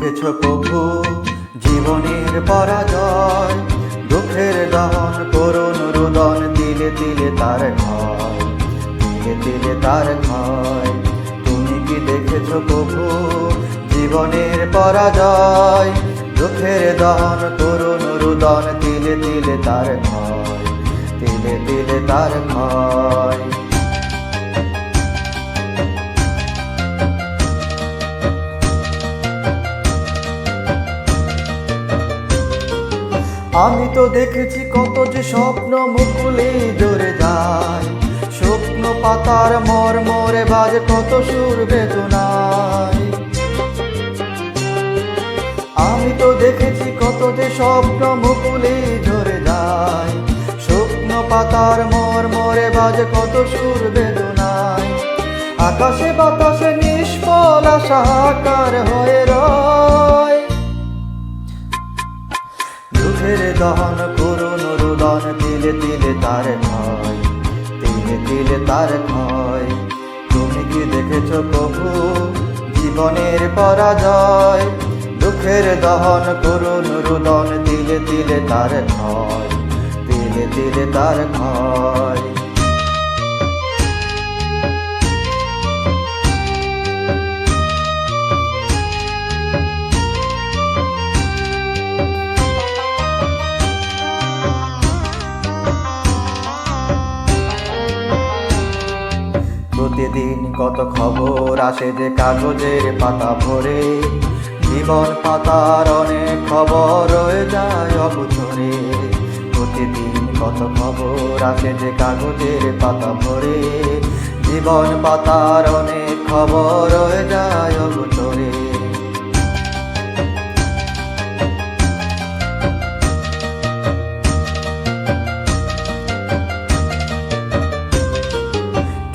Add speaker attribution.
Speaker 1: দেখেছ প্রভু, জীবনের পরাজয়, দুঃখের দহন করুন, রুদন, তিলে তিলে তার ঘর, তিলে দিলে তার ঘর। তুমি কি দেখেছ প্রভু, জীবনের পরাজয়, দুঃখের দহন করুন, রুদন, তিলে তিলে তার ঘর, তিলে তিলে তার ঘর। আমি তো দেখেছি কত যে স্বপ্ন মুকুলে জোরে যায়। স্বপ্ন পাতার মর মরে বাজে কত সুর বেদনায়। আমি তো দেখেছি কত যে স্বপ্ন মুকুলে ঝরে যায়। স্বপ্ন পাতার মর মরে বাজে কত সুর বেদনায়। আকাশে বাতাসে নিষ্ফল আশাকার হয়ে রয়। দহন করুন রুদন তিলে তিলে তার ক্ষয়, তিলে তিলে তার ক্ষয়। তুমি কি দেখেছ প্রভু জীবনের পরাজয়? দুঃখের দহন করুন রুদন তিলে তিলে তার ক্ষয়, তিলে তিলে তার ক্ষয়। প্রতিদিন কত খবর আসে যে কাগজের পাতা ভরে? জীবন পাতার অনেক খবর রয়ে যায় অবচরে প্রতিদিন কত খবর আসে যে কাগজের পাতা ভরে? জীবন পাতার অনেক খবর